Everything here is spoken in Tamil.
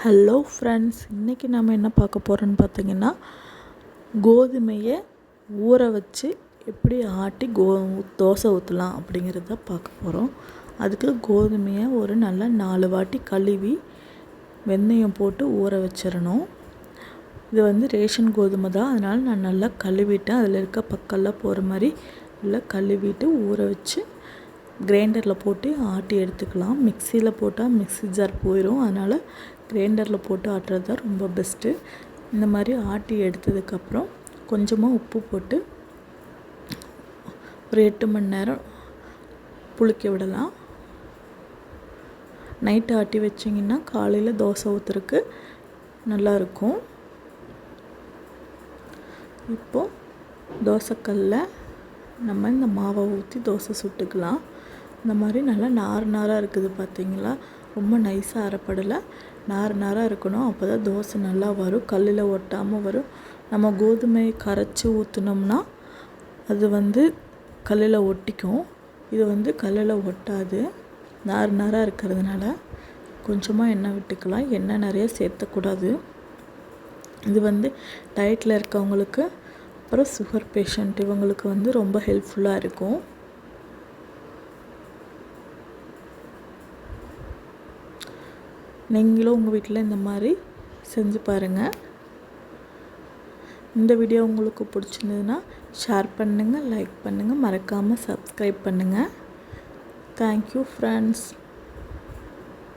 ஹலோ ஃப்ரெண்ட்ஸ் இன்றைக்கி நம்ம என்ன பார்க்க போகிறோன்னு பார்த்தீங்கன்னா கோதுமையை ஊற வச்சு எப்படி ஆட்டி கோ தோசை ஊற்றலாம் அப்படிங்கிறத பார்க்க போகிறோம் அதுக்கு கோதுமையை ஒரு நல்ல நாலு வாட்டி கழுவி வெந்தயம் போட்டு ஊற வச்சிடணும். இது வந்து ரேஷன் கோதுமை தான். அதனால் நான் நல்லா கழுவிட்டேன் அதில் இருக்க பக்கம்லாம் போகிற மாதிரி நல்லா கழுவிட்டு ஊற வச்சு கிரைண்டரில் போட்டு ஆட்டி எடுத்துக்கலாம். மிக்சியில் போட்டால் மிக்ஸி ஜார் போயிடும் அதனால் கிரைண்டரில் போட்டு ஆட்டுறது தான் ரொம்ப பெஸ்ட்டு இந்த மாதிரி ஆட்டி எடுத்ததுக்கப்புறம் கொஞ்சமாக உப்பு போட்டு ஒரு எட்டு மணி நேரம் புளிக்க விடலாம். நைட்டு ஆட்டி வச்சிங்கன்னா காலையில் தோசை ஊற்றுறக்கு நல்லாயிருக்கும் இப்போது தோசைக்கல்லில் நம்ம இந்த மாவை ஊற்றி தோசை சுட்டுக்கலாம். இந்த மாதிரி நல்லா நார் நாராக இருக்குது பார்த்தீங்களா ரொம்ப நைஸாக அரைப்படலை. நார் நாராக இருக்கணும். அப்போ தான் தோசை நல்லா வரும். கல்லில் ஒட்டாமல் வரும். நம்ம கோதுமை கரைச்சி ஊற்றுனோம்னா அது வந்து கல்லில் ஒட்டிக்கும். இது வந்து கல்லில் ஒட்டாது. நார் நாராக இருக்கிறதுனால கொஞ்சமாக எண்ணெய் விட்டுக்கலாம். எண்ணெய் நிறைய சேர்த்தக்கூடாது. இது வந்து டயட்டில் இருக்கவங்களுக்கு அப்புறம் சுகர் பேஷண்ட் இவங்களுக்கு வந்து ரொம்ப ஹெல்ப்ஃபுல்லாக இருக்கும். நீங்களும் உங்கள் வீட்டில் இந்த மாதிரி செஞ்சு பாருங்கள் இந்த வீடியோ உங்களுக்கு பிடிச்சிருந்ததுன்னா ஷேர் பண்ணுங்கள் லைக் பண்ணுங்கள் மறக்காமல் சப்ஸ்கிரைப் பண்ணுங்கள் தேங்க்யூ ஃப்ரெண்ட்ஸ்